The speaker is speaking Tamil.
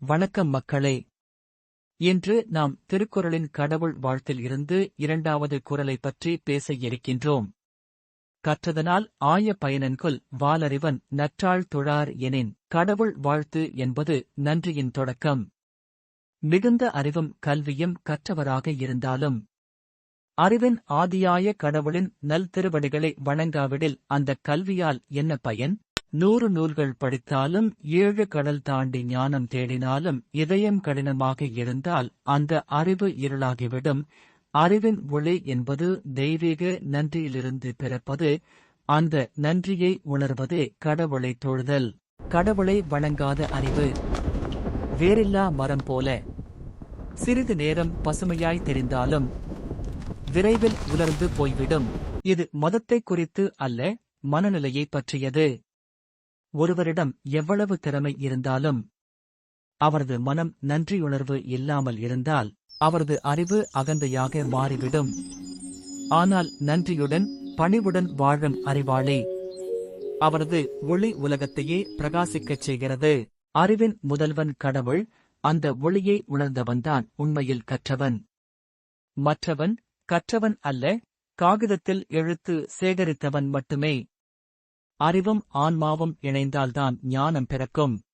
வணக்கம் மக்களே. இன்று நாம் திருக்குறளின் கடவுள் வாழ்த்தில் இருந்து இரண்டாவது குரலை பற்றி பேச இருக்கின்றோம். கற்றதனால் ஆய பயனன்குள் வாலறிவன் நற்றாள் தொழார் எனின் கடவுள் வாழ்த்து என்பது நன்றியின் தொடக்கம். மிகுந்த அறிவும் கல்வியும் கற்றவராக இருந்தாலும் அறிவின் ஆதியாய கடவுளின் நல் திருவடிகளை வணங்காவிடில் அந்த கல்வியால் என்ன பயன்? நூறு நூல்கள் படித்தாலும் ஏழு கடல் தாண்டி ஞானம் தேடினாலும் இதயம் கடினமாக இருந்தால் அந்த அறிவு இருளாகிவிடும். அறிவின் ஒளி என்பது தெய்வீக நன்றியிலிருந்து பிறப்பது. அந்த நன்றியை உணர்வதே கடவுளை தொழுதல். கடவுளை வணங்காத அறிவு. வேறில்லா மரம் போல. சிறிது நேரம் பசுமையாய் தெரிந்தாலும் விரைவில் உலர்ந்து போய்விடும். இது மதத்தை குறித்து அல்ல மனநிலையை பற்றியது. ஒருவரிடம் எவ்வளவு திறமை இருந்தாலும் அவரது மனம் நன்றியுணர்வு இல்லாமல் இருந்தால் அவரது அறிவு அகந்தையாக மாறிவிடும். ஆனால் நன்றியுடன் பணிவுடன் வாழும் அறிவாளி அவரது ஒளி உலகத்தையே பிரகாசிக்கச் செய்கிறது. அறிவின் முதல்வன் கடவுள் அந்த ஒளியை உணர்ந்தவன்தான் உண்மையில் கற்றவன். மற்றவன் கற்றவன் அல்ல காகிதத்தில் எழுத்து சேகரித்தவன் மட்டுமே. அறிவும் ஆன்மாவும் இணைந்தால்தான் ஞானம் பிறக்கும்.